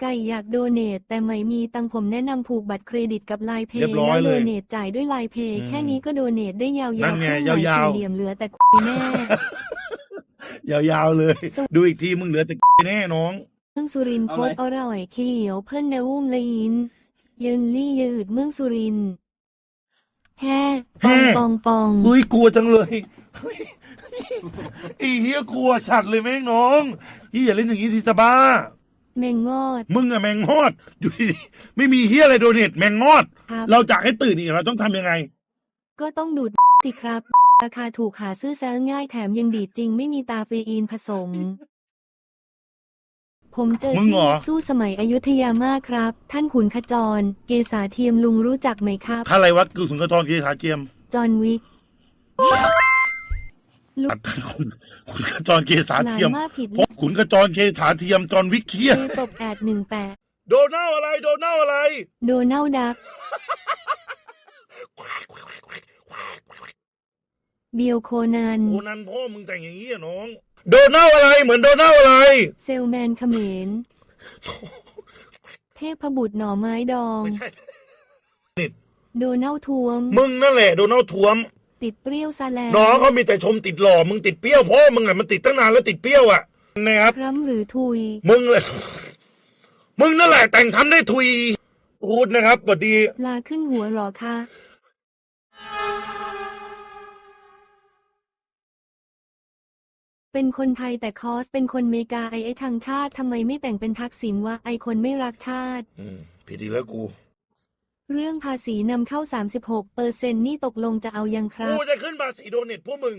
ไก่อยากโดเนทแต่ไม่มีตังค์ผมแนะนำผูกบัตรเครดิตกับไลน์เพเรียย์บร้อยแล้วเลโดยเนทจ่ายด้วยไลน์เพย์อืมแค่นี้ก็โดเนทได้ยาวนั่ๆนไงเครื่องหมายยาวๆ สี่เหลี่ยมเหลือแต่แน่ ยาวๆเลย สวัสดูอีกทีมึงเหลือแต่ แน่น้อง เมืองสุรินทร์เอาโคไหมตรอร่อยเขียวเพิ่นนาอุ้มละยินยืนลี่ยืดเมืองสุรินทร์แฮ่ปองแฮ่ปองปองเฮ้ยกลัวจังเลยเฮ้ยไอ้เฮียกลัวชัดเลยแม่งน้องยี่อย่าเล่นอย่างนี้ทีตาบ้า แมงงอด มึงอะแมงงอด อยู่ดีๆไม่มีเฮียอะไรโดเนทแมงงอด ครับ เราจะให้ตื่นอีกเราต้องทำยังไง ก็ต้องดูดสิครับ ราคาถูกหาซื้อแซงง่ายแถมยังดีดจริงไม่มีตาเฟอีนผสม ผมเจอมึงที่เหรอสู้สมัยอยุธยามากครับ ท่านขุนขจร เกษาเทียมลุงรู้จักไหมครับ อะไรวะกูสุนทรเกียรติเกียม จอห์นวิกตัด คุณคุณขจรเกษาหลานเทียมมาผิดเพราะขุนขจรเกษาเทียมจอนวิกเคียเอตบแอดหนึ่งแปดโดนัลอะไร โดนัลอะไร โดนัลดักเบียวโคนันโคนันพ่อมึงแต่งอย่างนี้อะน้อง โดนัลอะไรเหมือนโดนัลอะไร เซลแมนเขมรเทพบุตรหน่อไม้ดองไม่ใช่โดนัลทวม มึงนั่นแหละ โดนัลทวม ติดเปรี้ยวซาแลงน้องเขามีแต่ชมติดหล่อมึงติดเปรี้ยวพ่อมึงอะมันติดตั้งนานแล้วติดเปรี้ยวอะนะครับครั้ำหรือทุย มึงเลยมึงนั่นแหละแต่งทำได้ทุยพูดนะครับสวัสดี ลาขึ้นหัวหรอคะเป็นคนไทยแต่คอสเป็นคนเมกาไอไอทางชาติทำไมไม่แต่งเป็นทักษิณวะไอคนไม่รักชาติอืมผิดอีกแล้วกู เรื่องภาษีนำเข้า 36เปอร์เซ็นต์นี่ตกลงจะเอายังครักูบจะขึ้นภาษีโดเน็ตพวกมึง